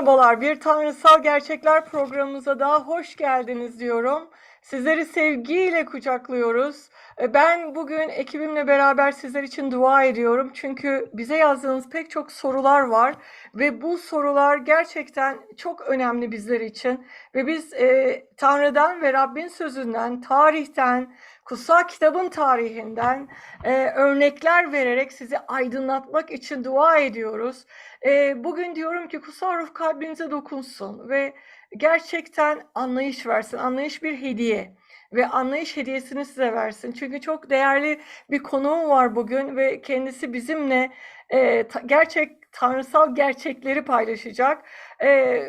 Merhabalar, bir Tanrısal Gerçekler programımıza daha hoş geldiniz diyorum. Sizleri sevgiyle kucaklıyoruz. E, Ben bugün ekibimle beraber sizler için dua ediyorum. Çünkü bize yazdığınız pek çok sorular var ve bu sorular gerçekten çok önemli bizler için. Ve biz e, Tanrı'dan ve Rabbin sözünden, tarihten, kutsal kitabın tarihinden e, örnekler vererek sizi aydınlatmak için dua ediyoruz. Ee, bugün diyorum ki kutsal ruh kalbinize dokunsun ve gerçekten anlayış versin. Anlayış bir hediye ve anlayış hediyesini size versin. Çünkü çok değerli bir konuğum var bugün ve kendisi bizimle e, ta- gerçek tanrısal gerçekleri paylaşacak. E,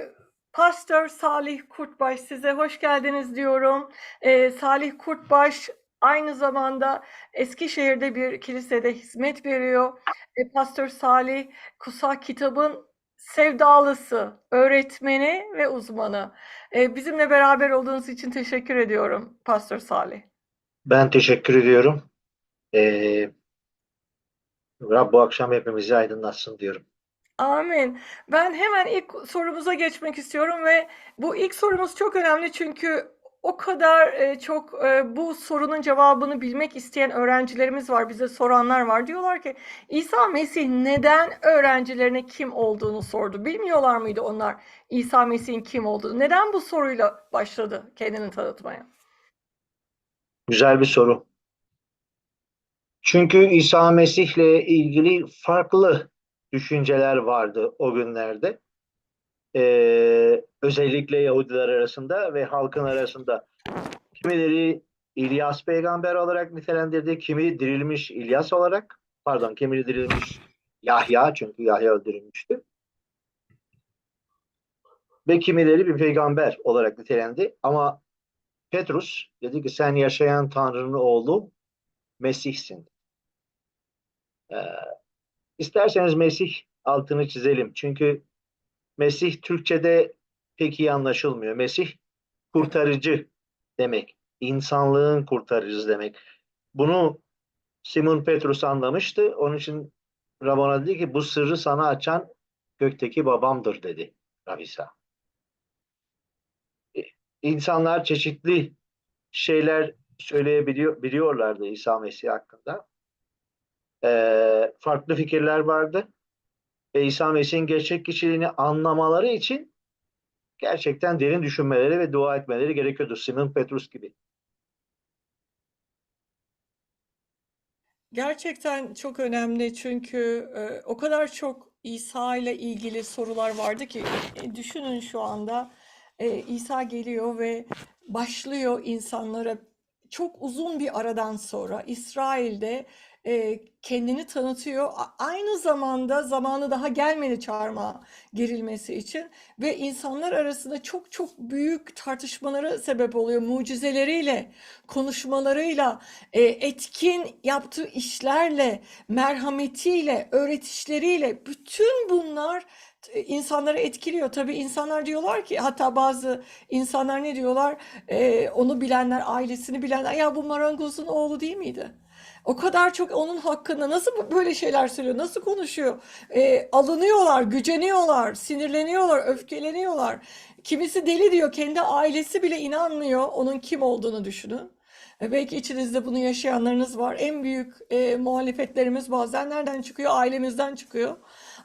Pastör Salih Kurtbaş size hoş geldiniz diyorum. E, Salih Kurtbaş aynı zamanda Eskişehir'de bir kilisede hizmet veriyor. E, Pastör Salih Kutsal Kitabın sevdalısı, öğretmeni ve uzmanı. E, bizimle beraber olduğunuz için teşekkür ediyorum Pastör Salih. Ben teşekkür ediyorum. Ee, Rab bu akşam hepimizi aydınlatsın diyorum. Amin. Ben hemen ilk sorumuza geçmek istiyorum ve bu ilk sorumuz çok önemli çünkü o kadar e, çok e, bu sorunun cevabını bilmek isteyen öğrencilerimiz var, bize soranlar var. Diyorlar ki İsa Mesih neden öğrencilerine kim olduğunu sordu? Bilmiyorlar mıydı onlar İsa Mesih'in kim olduğunu? Neden bu soruyla başladı kendini tanıtmaya? Güzel bir soru. Çünkü İsa Mesih'le ilgili farklı düşünceler vardı o günlerde. Ee, özellikle Yahudiler arasında ve halkın arasında. Kimileri İlyas peygamber olarak nitelendirdi, kimi dirilmiş İlyas olarak, pardon, kimi dirilmiş Yahya çünkü Yahya öldürülmüştü. Ve kimileri bir peygamber olarak nitelendi. Ama Petrus dedi ki sen yaşayan Tanrı'nın oğlu Mesih'sin. Ee, isterseniz Mesih altını çizelim. Çünkü Mesih Türkçe'de pek iyi anlaşılmıyor. Mesih kurtarıcı demek. İnsanlığın kurtarıcısı demek. Bunu Simon Petrus anlamıştı. Onun için Rab ona dedi ki bu sırrı sana açan gökteki babamdır dedi Rab İsa. E, İnsanlar çeşitli şeyler söyleyebiliyor biliyorlardı İsa Mesih hakkında. Ee, farklı fikirler vardı. Ve İsa Mesih'in gerçek kişiliğini anlamaları için gerçekten derin düşünmeleri ve dua etmeleri gerekiyordu. Simon Petrus gibi. Gerçekten çok önemli çünkü e, o kadar çok İsa ile ilgili sorular vardı ki e, düşünün şu anda e, İsa geliyor ve başlıyor insanlara çok uzun bir aradan sonra İsrail'de e, kendini tanıtıyor. Aynı zamanda zamanı daha gelmedi çağırma girilmesi için ve insanlar arasında çok çok büyük tartışmalara sebep oluyor mucizeleriyle, konuşmalarıyla e, etkin yaptığı işlerle, merhametiyle, öğretişleriyle bütün bunlar insanları etkiliyor. Tabii insanlar diyorlar ki hatta bazı insanlar ne diyorlar? E, onu bilenler, ailesini bilenler ya bu marangozun oğlu değil miydi? O kadar çok onun hakkında nasıl böyle şeyler söylüyor, nasıl konuşuyor? E, alınıyorlar, güceniyorlar, sinirleniyorlar, öfkeleniyorlar. Kimisi deli diyor, kendi ailesi bile inanmıyor onun kim olduğunu düşünün. E, Belki içinizde bunu yaşayanlarınız var. En büyük e, muhalefetlerimiz bazen nereden çıkıyor? Ailemizden çıkıyor.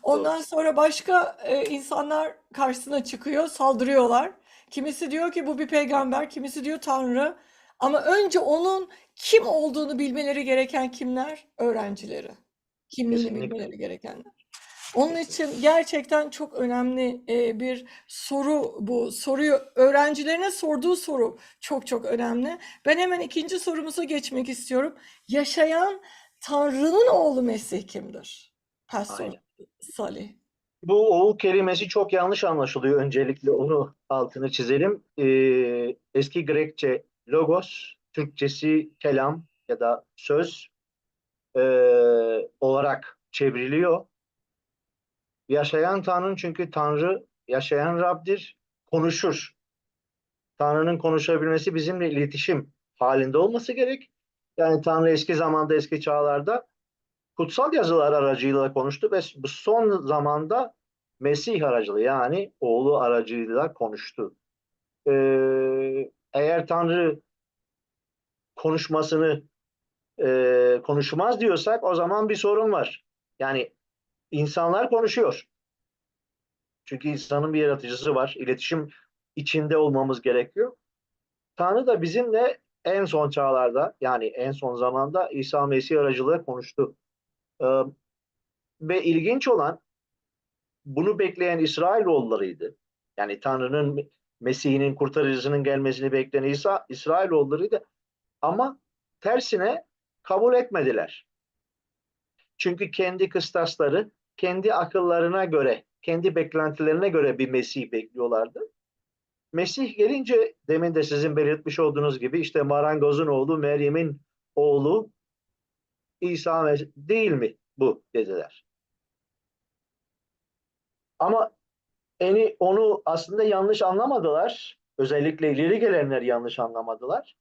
Ondan sonra başka e, insanlar karşısına çıkıyor, saldırıyorlar. Kimisi diyor ki bu bir peygamber, kimisi diyor Tanrı. Ama önce onun kim olduğunu bilmeleri gereken kimler? Öğrencileri. Kimliğini Kesinlikle. bilmeleri gerekenler. Onun için gerçekten çok önemli e, bir soru bu. Soruyu öğrencilerine sorduğu soru çok çok önemli. Ben hemen ikinci sorumuza geçmek istiyorum. Yaşayan Tanrı'nın oğlu Mesih kimdir? Pastor Aynen. Salih. Bu oğul kelimesi çok yanlış anlaşılıyor. Öncelikle onu altını çizelim. Ee, eski Grekçe logos, Türkçesi kelam ya da söz ee, olarak çevriliyor. Yaşayan Tanrı çünkü Tanrı yaşayan Rab'dir, konuşur. Tanrı'nın konuşabilmesi bizimle iletişim halinde olması gerek. Yani Tanrı eski zamanda, eski çağlarda kutsal yazılar aracılığıyla konuştu ve bu son zamanda Mesih aracılığıyla yani oğlu aracılığıyla konuştu. Ee, eğer Tanrı konuşmasını e, konuşmaz diyorsak o zaman bir sorun var. Yani insanlar konuşuyor. Çünkü insanın bir yaratıcısı var. İletişim içinde olmamız gerekiyor. Tanrı da bizimle en son çağlarda yani en son zamanda İsa Mesih aracılığıyla konuştu. Ee, ve ilginç olan bunu bekleyen İsrailoğullarıydı. Yani Tanrı'nın Mesih'inin kurtarıcısının gelmesini bekleyen İsa İsrailoğullarıydı. Ama tersine kabul etmediler. Çünkü kendi kıstasları, kendi akıllarına göre, kendi beklentilerine göre bir Mesih bekliyorlardı. Mesih gelince demin de sizin belirtmiş olduğunuz gibi işte marangozun oğlu Meryem'in oğlu İsa değil mi bu dediler. Ama eni onu aslında yanlış anlamadılar. Özellikle ileri gelenler yanlış anlamadılar.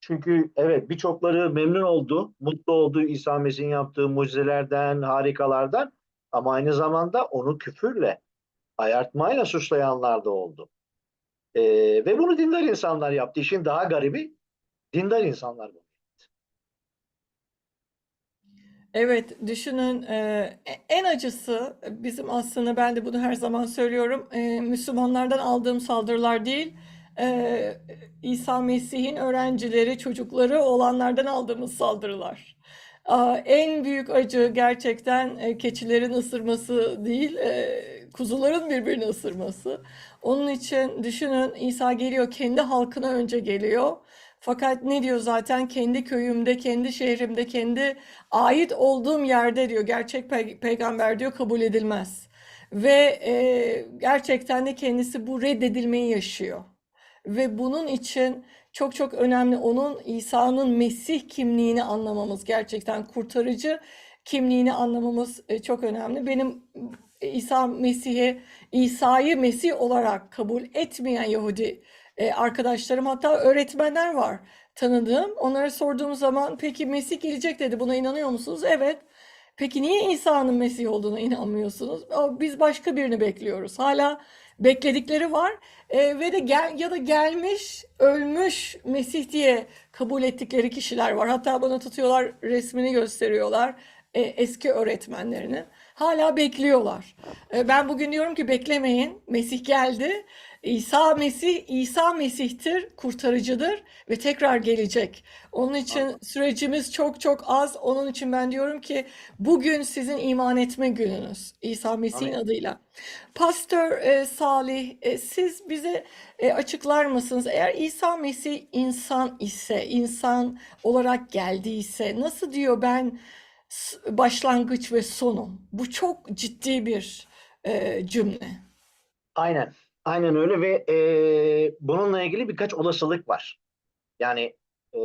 Çünkü evet birçokları memnun oldu, mutlu oldu İsa Mesih'in yaptığı mucizelerden, harikalardan ama aynı zamanda onu küfürle, ayartmayla suçlayanlar da oldu. Ee, ve bunu dindar insanlar yaptı. İşin daha garibi dindar insanlar bu. Evet, düşünün e, en acısı bizim aslında ben de bunu her zaman söylüyorum e, Müslümanlardan aldığım saldırılar değil e, İsa Mesih'in öğrencileri, çocukları olanlardan aldığımız saldırılar. En büyük acı gerçekten keçilerin ısırması değil, kuzuların birbirini ısırması. Onun için düşünün İsa geliyor, kendi halkına önce geliyor. Fakat ne diyor zaten kendi köyümde, kendi şehrimde, kendi ait olduğum yerde diyor gerçek pe- peygamber diyor kabul edilmez. Ve e, gerçekten de kendisi bu reddedilmeyi yaşıyor. Ve bunun için çok çok önemli onun İsa'nın Mesih kimliğini anlamamız gerçekten kurtarıcı kimliğini anlamamız e, çok önemli. Benim İsa Mesih'i İsa'yı Mesih olarak kabul etmeyen Yahudi e, arkadaşlarım hatta öğretmenler var tanıdığım. Onlara sorduğum zaman peki Mesih gelecek dedi buna inanıyor musunuz? Evet. Peki niye İsa'nın Mesih olduğuna inanmıyorsunuz? Biz başka birini bekliyoruz. Hala bekledikleri var E, ve de gel ya da gelmiş, ölmüş Mesih diye kabul ettikleri kişiler var. Hatta bana tutuyorlar, resmini gösteriyorlar e, eski öğretmenlerini. Hala bekliyorlar. E, ben bugün diyorum ki beklemeyin. Mesih geldi. İsa Mesih, İsa Mesih'tir, kurtarıcıdır ve tekrar gelecek. Onun için sürecimiz çok çok az. Onun için ben diyorum ki bugün sizin iman etme gününüz. İsa Mesih'in adıyla. Pastör e, Salih, e, siz bize e, açıklar mısınız? Eğer İsa Mesih insan ise, insan olarak geldiyse, nasıl diyor ben başlangıç ve sonum? Bu çok ciddi bir e, cümle. Aynen. Aynen öyle ve e, bununla ilgili birkaç olasılık var. Yani e,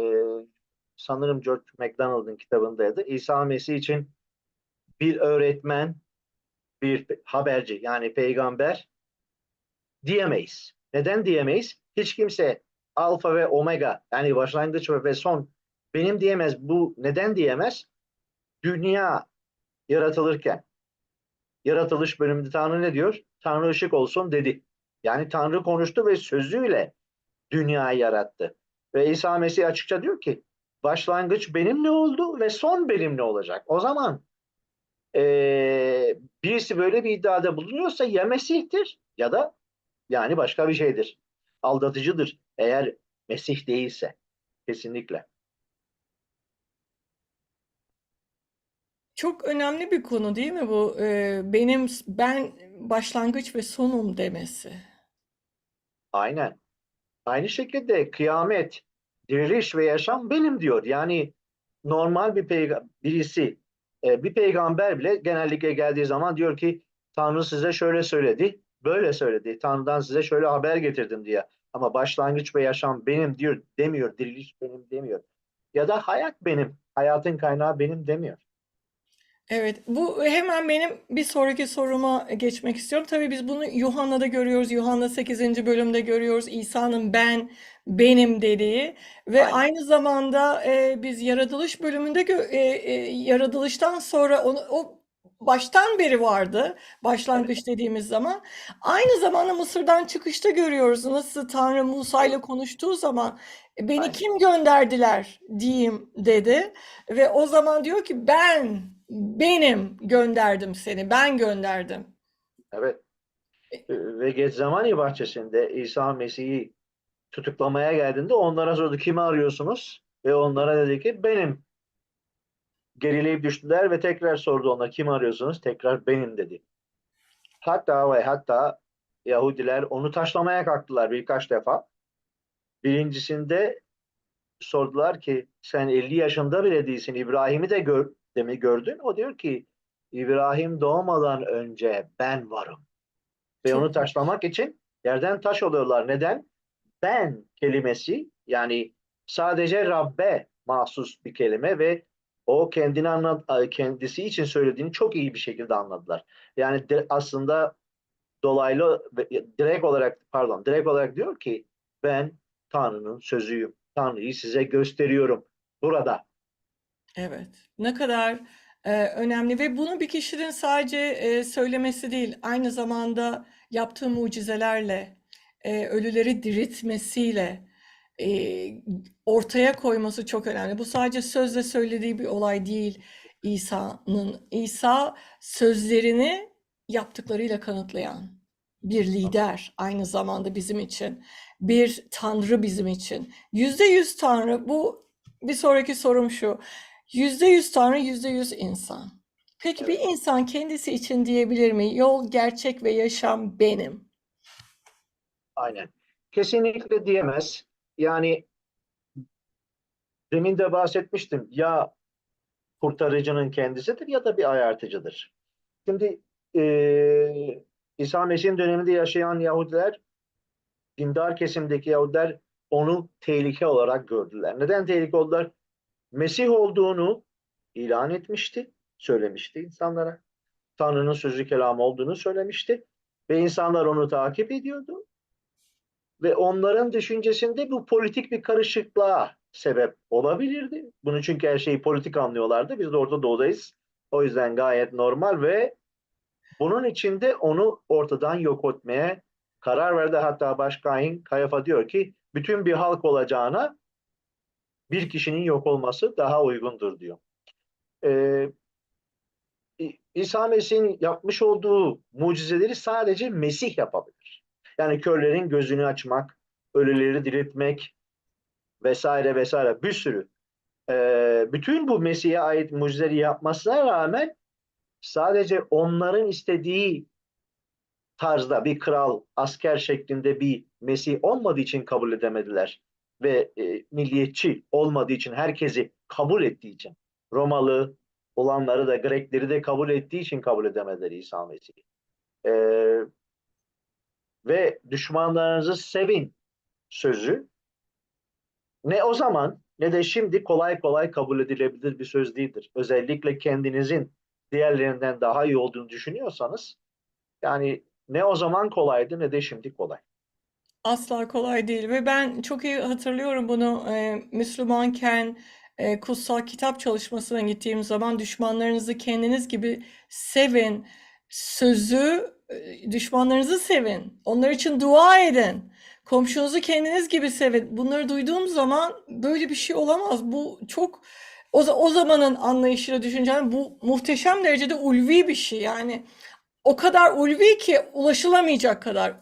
sanırım George MacDonald'ın kitabındaydı. İsa Mesih için bir öğretmen, bir haberci yani peygamber diyemeyiz. Neden diyemeyiz? Hiç kimse alfa ve omega yani başlangıç ve son benim diyemez. Bu neden diyemez? Dünya yaratılırken yaratılış bölümünde Tanrı ne diyor? Tanrı ışık olsun dedi. Yani Tanrı konuştu ve sözüyle dünyayı yarattı. Ve İsa Mesih açıkça diyor ki başlangıç benimle oldu ve son benimle olacak. O zaman eee, birisi böyle bir iddiada bulunuyorsa ya Mesih'tir ya da yani başka bir şeydir. Aldatıcıdır eğer Mesih değilse. Kesinlikle. Çok önemli bir konu değil mi bu? Ee, benim ben başlangıç ve sonum demesi. Aynen. Aynı şekilde kıyamet, diriliş ve yaşam benim diyor. Yani normal bir peyga- birisi, e, bir peygamber bile genellikle geldiği zaman diyor ki Tanrı size şöyle söyledi, böyle söyledi. Tanrı'dan size şöyle haber getirdim diye. Ama başlangıç ve yaşam benim diyor demiyor. Diriliş benim demiyor. Ya da hayat benim, hayatın kaynağı benim demiyor. Evet, bu hemen benim bir sonraki soruma geçmek istiyorum. Tabii biz bunu Yuhanna'da görüyoruz. Yuhanna 8. bölümde görüyoruz. İsa'nın ben, benim dediği ve Aynen. aynı zamanda e, biz yaratılış bölümünde e, e, yaratılıştan sonra onu, o baştan beri vardı. Başlangıç dediğimiz zaman. Aynı zamanda Mısır'dan çıkışta görüyoruz nasıl Tanrı Musa ile konuştuğu zaman "E, beni Aynen. kim gönderdiler diyeyim dedi. Ve o zaman diyor ki ben, benim gönderdim seni, ben gönderdim. Evet. Ve Getsemani bahçesinde İsa Mesih'i tutuklamaya geldiğinde onlara sordu kimi arıyorsunuz? Ve onlara dedi ki benim. Gerileyip düştüler ve tekrar sordu ona kimi arıyorsunuz? Tekrar benim dedi. Hatta ve hatta Yahudiler onu taşlamaya kalktılar birkaç defa. Birincisinde sordular ki sen 50 yaşında bile değilsin. İbrahim'i de gör, de mi gördün? O diyor ki İbrahim doğmadan önce ben varım. Ve Çok onu taşlamak için yerden taş alıyorlar. Neden? Ben kelimesi yani sadece Rabbe mahsus bir kelime ve o kendini anlat kendisi için söylediğini çok iyi bir şekilde anladılar. Yani aslında dolaylı direkt olarak pardon direkt olarak diyor ki ben Tanrı'nın sözüyüm. Tanrı'yı size gösteriyorum burada. Evet, ne kadar e, önemli ve bunu bir kişinin sadece e, söylemesi değil, aynı zamanda yaptığı mucizelerle, e, ölüleri diriltmesiyle e, ortaya koyması çok önemli. Bu sadece sözle söylediği bir olay değil İsa'nın. İsa sözlerini yaptıklarıyla kanıtlayan bir lider aynı zamanda bizim için, bir tanrı bizim için. Yüzde yüz tanrı. Bu bir sonraki sorum şu. Yüzde yüz Tanrı, yüzde yüz insan. Peki bir insan kendisi için diyebilir mi? Yol, gerçek ve yaşam benim. Aynen. Kesinlikle diyemez. Yani demin de bahsetmiştim. Ya kurtarıcının kendisidir ya da bir ayartıcıdır. Şimdi eee İsa Mesih'in döneminde yaşayan Yahudiler, dindar kesimdeki Yahudiler onu tehlike olarak gördüler. Neden tehlike oldular? Mesih olduğunu ilan etmişti, söylemişti insanlara. Tanrı'nın sözü kelamı olduğunu söylemişti. Ve insanlar onu takip ediyordu. Ve onların düşüncesinde bu politik bir karışıklığa sebep olabilirdi. Bunu çünkü her şeyi politik anlıyorlardı. Biz de Orta Doğu'dayız. O yüzden gayet normal ve bunun içinde onu ortadan yok etmeye karar verdi. Hatta Başkain Kayafa diyor ki bütün bir halk olacağına bir kişinin yok olması daha uygundur diyor. Ee, İsa Mesih'in yapmış olduğu mucizeleri sadece Mesih yapabilir. Yani körlerin gözünü açmak, ölüleri diriltmek vesaire vesaire bir sürü. Ee, bütün bu Mesih'e ait mucizeleri yapmasına rağmen sadece onların istediği tarzda bir kral, asker şeklinde bir Mesih olmadığı için kabul edemediler. Ve e, milliyetçi olmadığı için, herkesi kabul ettiği için, Romalı olanları da, Grekleri de kabul ettiği için kabul edemediler İsa Mesih'i. Ee, ve düşmanlarınızı sevin sözü ne o zaman ne de şimdi kolay kolay kabul edilebilir bir söz değildir. Özellikle kendinizin diğerlerinden daha iyi olduğunu düşünüyorsanız yani ne o zaman kolaydı ne de şimdi kolay. Asla kolay değil. Ve ben çok iyi hatırlıyorum bunu e, Müslümanken e, kutsal kitap çalışmasına gittiğim zaman düşmanlarınızı kendiniz gibi sevin. Sözü e, düşmanlarınızı sevin. Onlar için dua edin. Komşunuzu kendiniz gibi sevin. Bunları duyduğum zaman böyle bir şey olamaz. Bu çok o, o zamanın anlayışıyla düşüncem bu muhteşem derecede ulvi bir şey. Yani o kadar ulvi ki ulaşılamayacak kadar.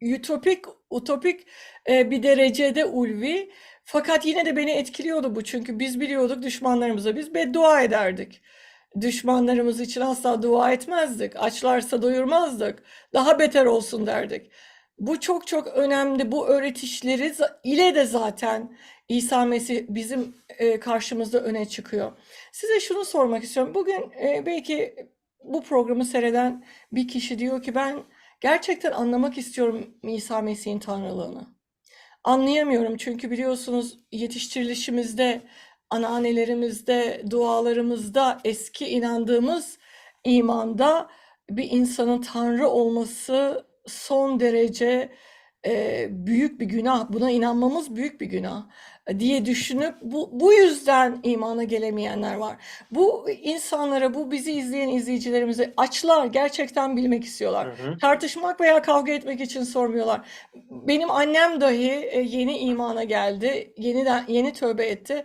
Ütopik, utopik e, bir derecede ulvi. Fakat yine de beni etkiliyordu bu. Çünkü biz biliyorduk düşmanlarımıza biz beddua ederdik. Düşmanlarımız için asla dua etmezdik. Açlarsa doyurmazdık. Daha beter olsun derdik. Bu çok çok önemli. Bu öğretişleri ile de zaten İsa Mesih bizim e, karşımızda öne çıkıyor. Size şunu sormak istiyorum. Bugün e, belki bu programı seyreden bir kişi diyor ki ben gerçekten anlamak istiyorum İsa Mesih'in tanrılığını. Anlayamıyorum çünkü biliyorsunuz yetiştirilişimizde, anaannelerimizde, dualarımızda eski inandığımız imanda bir insanın tanrı olması son derece e, büyük bir günah. Buna inanmamız büyük bir günah. Diye düşünüp bu, bu yüzden imana gelemeyenler var. Bu insanlara, bu bizi izleyen izleyicilerimize açlar gerçekten bilmek istiyorlar. Hı hı. Tartışmak veya kavga etmek için sormuyorlar. Benim annem dahi e, yeni imana geldi, yeniden yeni tövbe etti.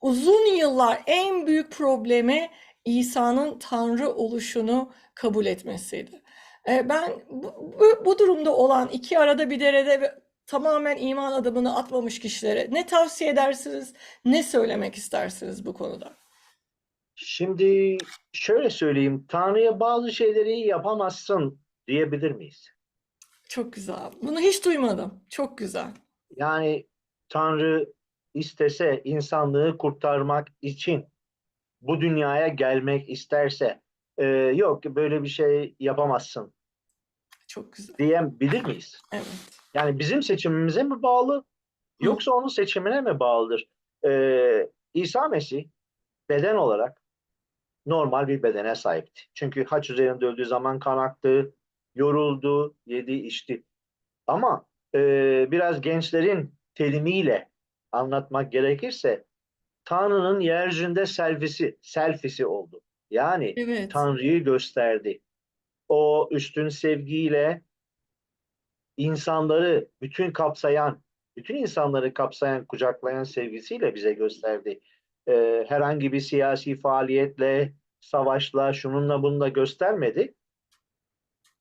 Uzun yıllar en büyük problemi İsa'nın Tanrı oluşunu kabul etmesiydi. E, Ben bu, bu, bu durumda olan iki arada bir derede tamamen iman adımını atmamış kişilere ne tavsiye edersiniz, ne söylemek istersiniz bu konuda? Şimdi şöyle söyleyeyim, Tanrı'ya bazı şeyleri yapamazsın diyebilir miyiz? Çok güzel. Bunu hiç duymadım. Çok güzel. Yani Tanrı istese insanlığı kurtarmak için bu dünyaya gelmek isterse e, yok böyle bir şey yapamazsın Çok güzel. diyebilir miyiz? Evet. Yani bizim seçimimize mi bağlı yoksa onun seçimine mi bağlıdır? Ee, İsa Mesih beden olarak normal bir bedene sahipti. Çünkü haç üzerinde öldüğü zaman kan aktı, yoruldu, yedi, içti. Ama e, biraz gençlerin terimiyle anlatmak gerekirse Tanrı'nın yeryüzünde selfisi, selfisi oldu. Yani Evet. Tanrı'yı gösterdi. O üstün sevgiyle insanları bütün kapsayan, bütün insanları kapsayan, kucaklayan sevgisiyle bize gösterdi. Ee, herhangi bir siyasi faaliyetle, savaşla, şununla bununla göstermedi.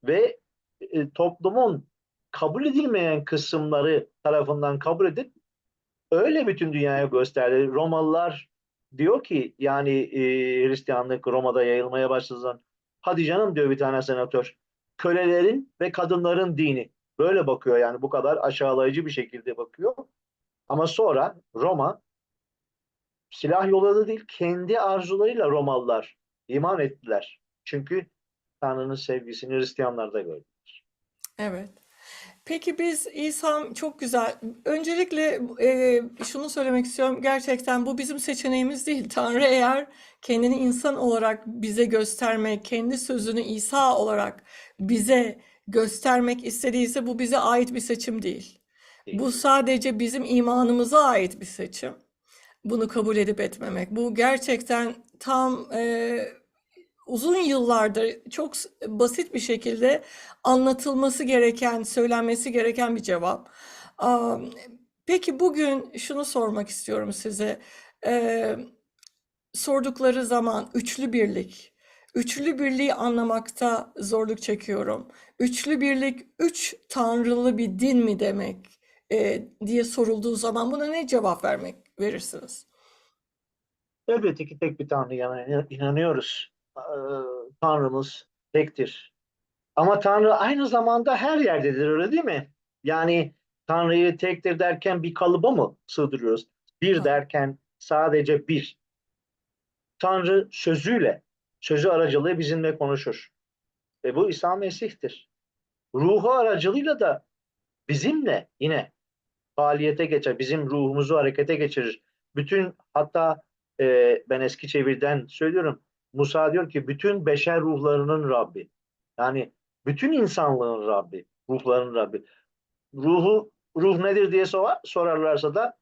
Ve e, toplumun kabul edilmeyen kısımları tarafından kabul edip öyle bütün dünyaya gösterdi. Romalılar diyor ki yani e, Hristiyanlık Roma'da yayılmaya başladı. Hadi canım diyor bir tane senatör. Kölelerin ve kadınların dini. Böyle bakıyor yani bu kadar aşağılayıcı bir şekilde bakıyor. Ama sonra Roma silah yolladı değil kendi arzularıyla Romalılar iman ettiler. Çünkü Tanrı'nın sevgisini Hristiyanlarda gördü. Evet. Peki biz İsa çok güzel. Öncelikle e, şunu söylemek istiyorum. Gerçekten bu bizim seçeneğimiz değil. Tanrı eğer kendini insan olarak bize göstermek, kendi sözünü İsa olarak bize göstermek istediyse bu bize ait bir seçim değil. Bu sadece bizim imanımıza ait bir seçim. Bunu kabul edip etmemek. Bu gerçekten tam e, uzun yıllardır çok basit bir şekilde anlatılması gereken, söylenmesi gereken bir cevap. Am, Peki bugün şunu sormak istiyorum size. Ee, sordukları zaman üçlü birlik. Üçlü birliği anlamakta zorluk çekiyorum. Üçlü birlik, üç tanrılı bir din mi demek e, diye sorulduğu zaman buna ne cevap vermek verirsiniz? Elbette ki tek bir Tanrı'ya inanıyoruz. Ee, Tanrımız tektir. Ama Tanrı aynı zamanda her yerdedir öyle değil mi? Yani Tanrı'yı tektir derken bir kalıba mı sığdırıyoruz? Bir Ha. derken sadece bir. Tanrı sözüyle, sözü aracılığı bizimle konuşur. Ve bu İsa Mesih'tir. Ruhu aracılığıyla da bizimle yine faaliyete geçer. Bizim ruhumuzu harekete geçirir. Bütün hatta e, ben eski çevirden söylüyorum. Musa diyor ki bütün beşer ruhlarının Rabbi. Yani bütün insanlığın Rabbi, ruhların Rabbi. Ruhu ruh nedir diye sor- sorarlarsa da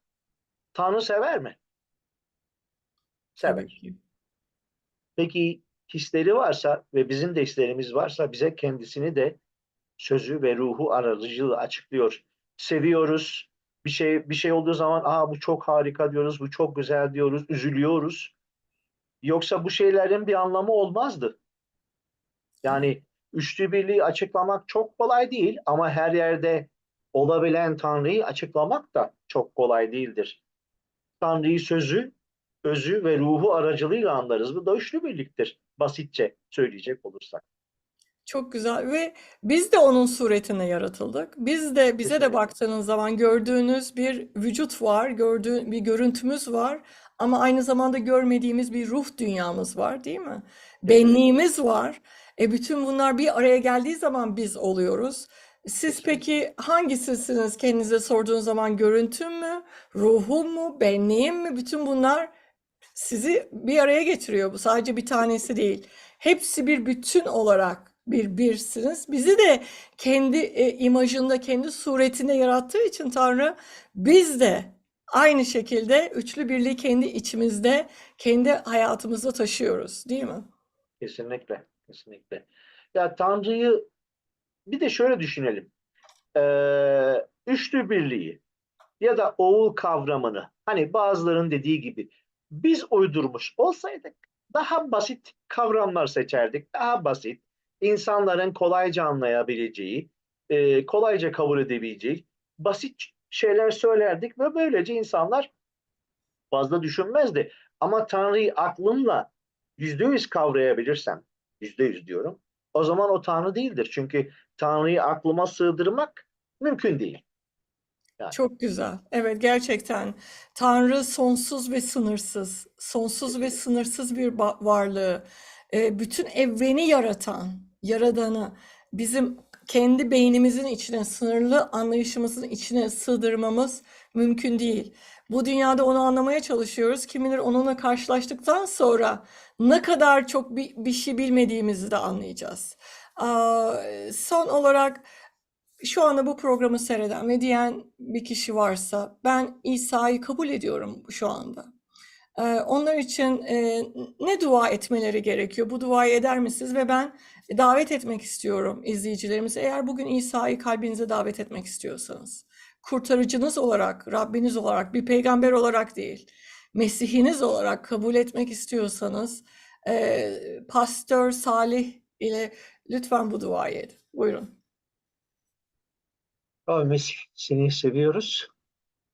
Tanrı sever mi? Sever. Peki hisleri varsa ve bizim de hislerimiz varsa bize kendisini de sözü ve ruhu aracılığı açıklıyor. Seviyoruz. Bir şey bir şey olduğu zaman aa bu çok harika diyoruz, bu çok güzel diyoruz, üzülüyoruz. Yoksa bu şeylerin bir anlamı olmazdı. Yani üçlü birliği açıklamak çok kolay değil ama her yerde olabilen Tanrı'yı açıklamak da çok kolay değildir. Tanrı'yı sözü, özü ve ruhu aracılığıyla anlarız. Bu da üçlü birliktir. Basitçe söyleyecek olursak. Çok güzel ve biz de onun suretine yaratıldık. Biz de bize de baktığınız zaman gördüğünüz bir vücut var, gördüğün bir görüntümüz var ama aynı zamanda görmediğimiz bir ruh dünyamız var, değil mi? Benliğimiz var. E bütün bunlar bir araya geldiği zaman biz oluyoruz. Siz peki hangisisiniz kendinize sorduğunuz zaman görüntüm mü, ruhum mu, benliğim mi? Bütün bunlar sizi bir araya getiriyor. Bu sadece bir tanesi değil. Hepsi bir bütün olarak bir birsiniz. Bizi de kendi e, imajında, kendi suretinde yarattığı için Tanrı biz de aynı şekilde üçlü birliği kendi içimizde, kendi hayatımızda taşıyoruz, değil mi? Kesinlikle, kesinlikle. Ya Tanrı'yı bir de şöyle düşünelim. Ee, üçlü birliği ya da oğul kavramını hani bazılarının dediği gibi biz uydurmuş olsaydık daha basit kavramlar seçerdik. Daha basit, insanların kolayca anlayabileceği, e, kolayca kabul edebileceği basit şeyler söylerdik ve böylece insanlar fazla düşünmezdi. Ama Tanrı'yı aklımla yüzde yüz kavrayabilirsem, yüzde yüz diyorum, o zaman o Tanrı değildir. Çünkü Tanrı'yı aklıma sığdırmak mümkün değil. Yani. Çok güzel. Evet, gerçekten Tanrı sonsuz ve sınırsız, sonsuz ve sınırsız bir varlığı, e, bütün evreni yaratan, yaradanı bizim kendi beynimizin içine, sınırlı anlayışımızın içine sığdırmamız mümkün değil. Bu dünyada onu anlamaya çalışıyoruz. Kim bilir onunla karşılaştıktan sonra ne kadar çok bir, bir şey bilmediğimizi de anlayacağız. Aa, son olarak şu anda bu programı seyreden ve diyen bir kişi varsa ben İsa'yı kabul ediyorum şu anda. Ee, onlar için e, ne dua etmeleri gerekiyor? Bu duayı eder misiniz? Ve ben davet etmek istiyorum izleyicilerimizi. Eğer bugün İsa'yı kalbinize davet etmek istiyorsanız, kurtarıcınız olarak, Rabbiniz olarak, bir peygamber olarak değil, Mesihiniz olarak kabul etmek istiyorsanız, e, Pastör Salih ile lütfen bu duayı edin. Buyurun. Mesih seni seviyoruz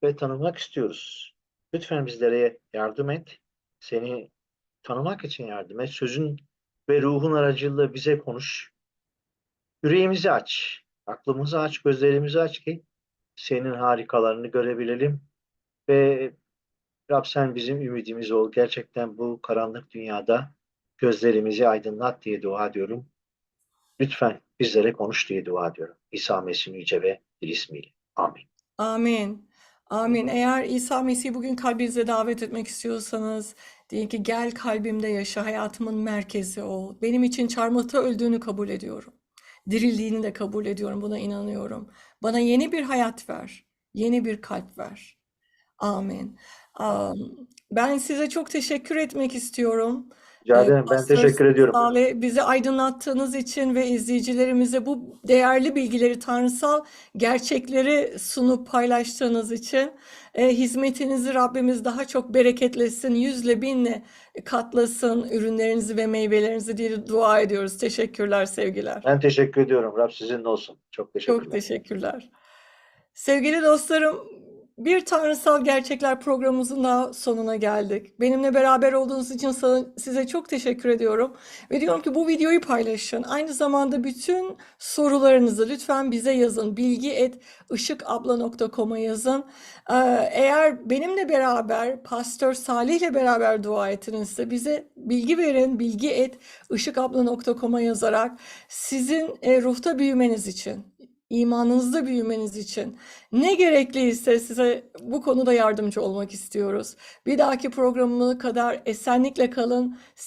ve tanımak istiyoruz. Lütfen bizlere yardım et. Seni tanımak için yardım et. Sözün ve ruhun aracılığıyla bize konuş. Yüreğimizi aç, aklımızı aç, gözlerimizi aç ki senin harikalarını görebilelim. Ve Rab sen bizim ümidimiz ol. Gerçekten bu karanlık dünyada gözlerimizi aydınlat diye dua ediyorum. Lütfen bizlere konuş diye dua ediyorum. İsa Mesih'in yüce ve ismiyle. Amin. Amin. Amin. Eğer İsa Mesih'i bugün kalbinize davet etmek istiyorsanız, deyin ki gel kalbimde yaşa, hayatımın merkezi ol. Benim için çarmıhta öldüğünü kabul ediyorum. Dirildiğini de kabul ediyorum, buna inanıyorum. Bana yeni bir hayat ver, yeni bir kalp ver. Amin. Am, Ben size çok teşekkür etmek istiyorum. Rica ederim. Ben Pastör teşekkür ediyorum. Salih, bizi aydınlattığınız için ve izleyicilerimize bu değerli bilgileri, tanrısal gerçekleri sunup paylaştığınız için e, hizmetinizi Rabbimiz daha çok bereketlesin, yüzle binle katlasın ürünlerinizi ve meyvelerinizi diye dua ediyoruz. Teşekkürler, sevgiler. Ben teşekkür ediyorum. Rab sizinle olsun. Çok teşekkürler. Çok teşekkürler. Sevgili dostlarım, bir Tanrısal Gerçekler programımızın daha sonuna geldik. Benimle beraber olduğunuz için size çok teşekkür ediyorum. Ve diyorum ki bu videoyu paylaşın. Aynı zamanda bütün sorularınızı lütfen bize yazın. Bilgi et ışıkabla.com'a yazın. Ee, Eğer benimle beraber, Pastör Salih'le beraber dua ettinizse bize bilgi verin. Bilgi et ışıkabla.com'a yazarak sizin e, ruhta büyümeniz için, imanınızda büyümeniz için ne gerekliyse size bu konuda yardımcı olmak istiyoruz. Bir dahaki programına kadar esenlikle kalın.